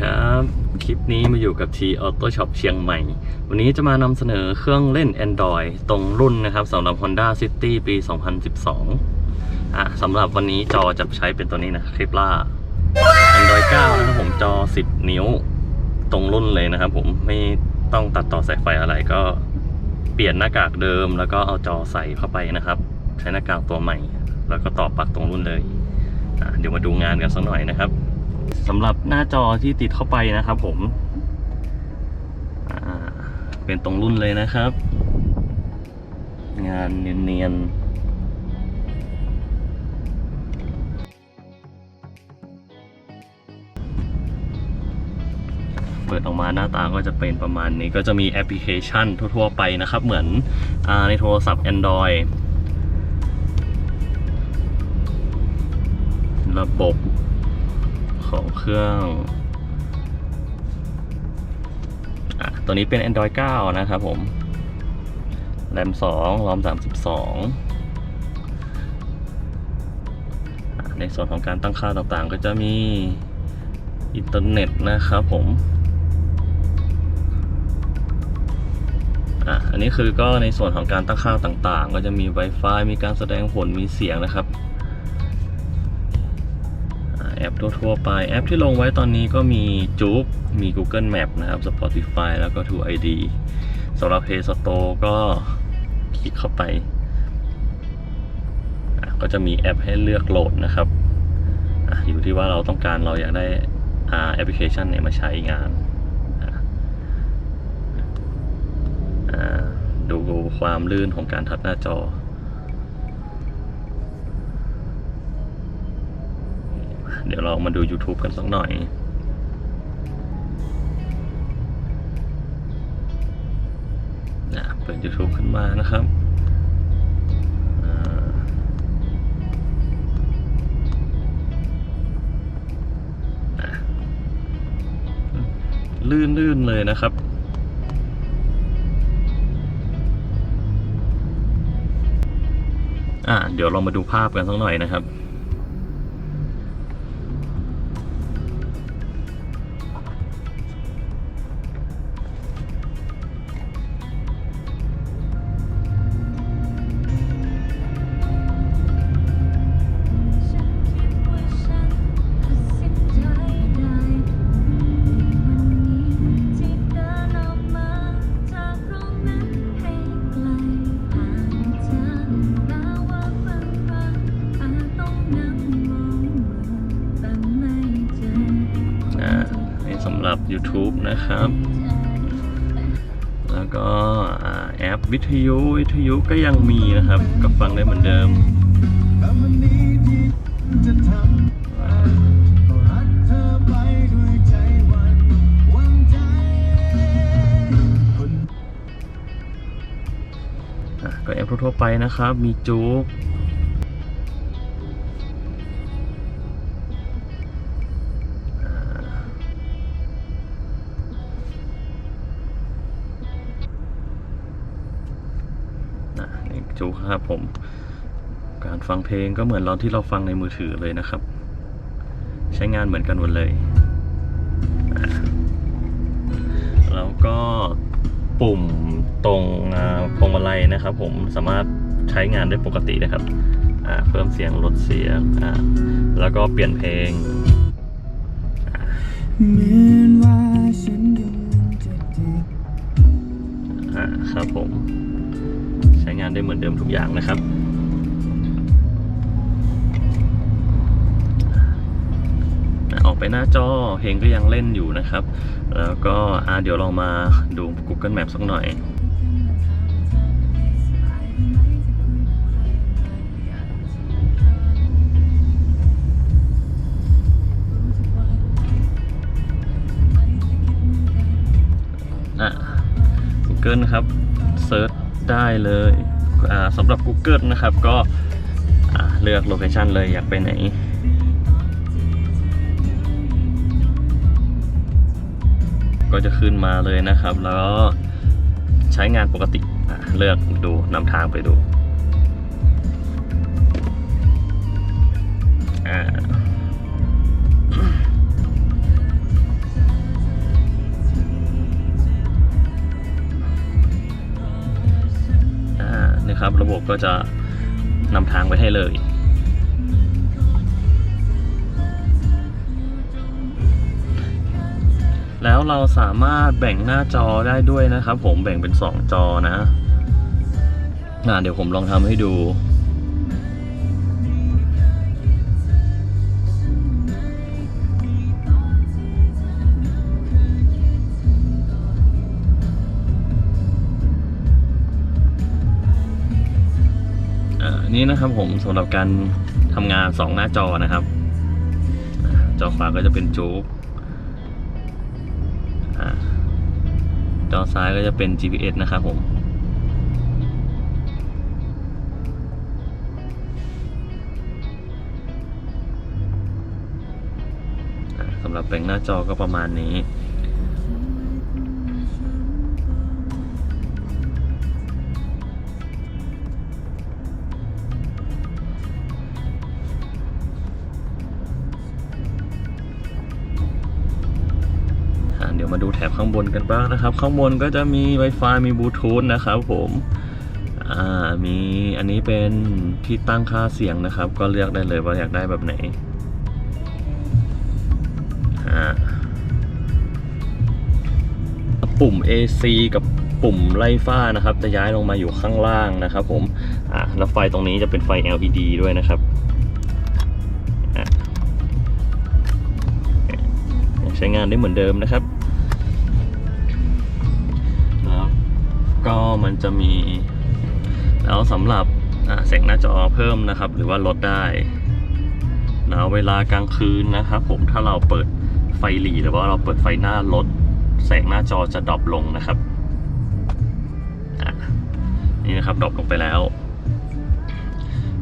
ครับ คลิปนี้มาอยู่กับ T Auto Shop เชียงใหม่ วันนี้จะมานำเสนอเครื่องเล่น Android ตรงรุ่นนะครับสำหรับ Honda City ปี 2012อะสำหรับวันนี้จอจะใช้เป็นตัวนี้นะคลิปล่า Android 9 นะครับผมจอ 10 นิ้วตรงรุ่นเลยนะครับผมไม่ต้องตัดต่อสายไฟอะไรก็เปลี่ยนหน้ากากเดิม แล้วก็เอาจอใส่เข้าไปนะครับ ใช้หน้ากากตัวใหม่ แล้วก็ต่อปลั๊กตรงรุ่นเลยเดี๋ยวมาดูงานกันสักหน่อยนะครับ สำหรับหน้าจอที่ติดเข้าไปนะครับ ผมเป็นตรงรุ่นเลยนะครับ งานเนียนๆเปิดออกมาหน้าตาก็จะเป็นประมาณนี้ก็จะมีแอปพลิเคชันทั่ว ๆ ไปนะครับ เหมือนอในโทรศัพท์ Android ระบบ ของเครื่องอตัวนี้เป็น Android 9 นะครับผม แรม 2 รอม 32อะในส่วนของการตั้งค่าต่างๆ ก็จะมีอินเทอร์เน็ตนะครับผมอันนี้คือก็ในส่วนของการตั้งค่าต่างๆ ก็จะมี Wi-Fi มีการแสดงผลมีเสียงนะครับ แอปทั่วๆไปแอปที่ลงไว้ตอนนี้ก็มีจุ๊กมี Google Map นะครับ Spotify แล้วก็ True ID สำหรับ Play Store ก็คลิกเข้าไป ก็จะมีแอปให้เลือกโหลดนะครับออยู่ที่ว่าเราต้องการเราอยากได้แอปพลิเคชันไหนมาใช้งานดูความลื่นของการทัดหน้าจอ เดี๋ยวเรามาดู YouTube กันสักหน่อยนะเปิด YouTube ขึ้นมานะครับลื่นๆเลยนะครับอะเดี๋ยวเรามาดูภาพกันสักหน่อยนะครับ รับ YouTube นะครับ แล้วก็แอปวิทยุวิทยุก็ยังมีนะครับ ก็ฟังได้เหมือนเดิมก็แอปทั่วไปนะครับ มีจุ๊ก จุครับผม การฟังเพลงก็เหมือนเราที่เราฟังในมือถือเลยนะครับ ใช้งานเหมือนกันหมดเลย แล้วก็ปุ่มตรงพวงมาลัยนะครับ ผมสามารถใช้งานได้ปกตินะครับเพิ่มเสียงลดเสียงแล้วก็เปลี่ยนเพลงเได้เหมือนเดิมทุกอย่างนะครับ ออกไปหน้าจอเพลงก็ยังเล่นอยู่นะครับ แล้วก็เดี๋ยวเรามาดู Google Map สักหน่อยอะ Google ครับเซิร์ชได้เลย สำหรับ Google นะครับก็เลือกโลเคชันเลยอยากไปไหนก็จะขึ้นมาเลยนะครับ แล้วใช้งานปกติเลือกดูนำทางไปดูอ่า ระบบก็จะนำทางไปให้เลยแล้วเราสามารถแบ่งหน้าจอได้ด้วยนะครับ ผมแบ่งเป็น 2 จอนะอ่าเดี๋ยวผมลองทำให้ดู อ่านี่นะครับผมสำหรับการทำงาน2หน้าจอนะครับ จอขวาก็จะเป็นจู๊กจอซ้ายก็จะเป็น GPS นะครับผมอ่าสำหรับแบ่งหน้าจอก็ประมาณนี้ ยวมาดูแถบข้างบนกันบ้างนะครับ ข้างบนก็จะมี Wi-Fi มีบลูทูธนะครับผมอ่ามีอันนี้เป็นที่ตั้งค่าเสียงนะครับ ก็เลือกได้เลยว่าอยากได้แบบไหนปุ่ม AC กับปุ่มไล่ฟ้านะครับ จะย้ายลงมาอยู่ข้างล่างนะครับ ผมอ่าแล้วไฟตรงนี้จะเป็นไฟ LED ด้วยนะครับใช้งานได้เหมือนเดิมนะครับ ก็มันจะมี แล้วสำหรับแสงหน้าจอเพิ่มนะครับ หรือว่าลดได้แล้วเวลากลางคืนนะครับ ผมถ้าเราเปิดไฟหลีหรือว่าเราเปิดไฟหน้ารถแสงหน้าจอจะดรอปลงนะครับนี่นะครับดรอปลงไปแล้ว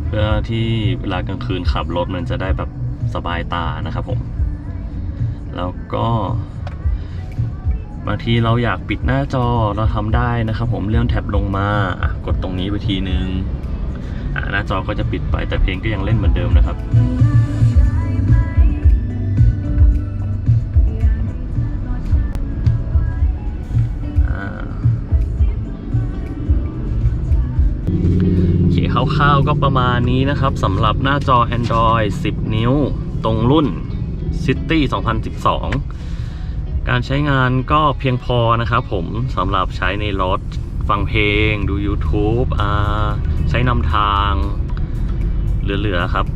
เพื่อที่เวลากลางคืนขับรถมันจะได้แบบสบายตานะครับผม แล้วก็ บางทีเราอยากปิดหน้าจอเราทำได้นะครับผมเลื่อนแท็บลงมาอะกดตรงนี้ไปทีนึงอะหน้าจอก็จะปิดไปแต่เพลงก็ยังเล่นเหมือนเดิมนะครับโอเคคร่าวๆก็ประมาณนี้นะครับสำหรับหน้าจอ Android 10 นิ้ว ตรงรุ่น City 2012 การใช้งานก็เพียงพอนะครับผมสำหรับใช้ในรถฟังเพลง ดู YouTube อ่าใช้นำทางเหลือ ๆ ครับ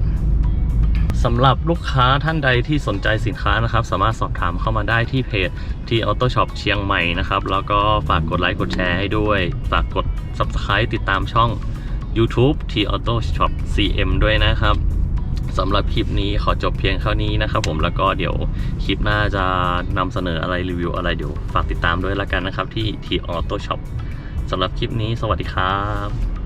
สำหรับลูกค้าท่านใดที่สนใจสินค้านะครับ สามารถสอบถามเข้ามาได้ที่เพจที่ Auto Shop เชียงใหม่นะครับ แล้วก็ฝากกดไลค์กดแชร์ให้ด้วย ฝากกด Subscribe ติดตามช่อง YouTube T Auto Shop CM ด้วยนะครับ สำหรับคลิปนี้ขอจบเพียงเท่านี้นะครับผมแล้วก็เดี๋ยวคลิปหน้าจะนำเสนออะไรรีวิวอะไรเดี๋ยวฝากติดตามด้วยละกันนะครับที่ T Auto Shop สำหรับคลิปนี้สวัสดีครับ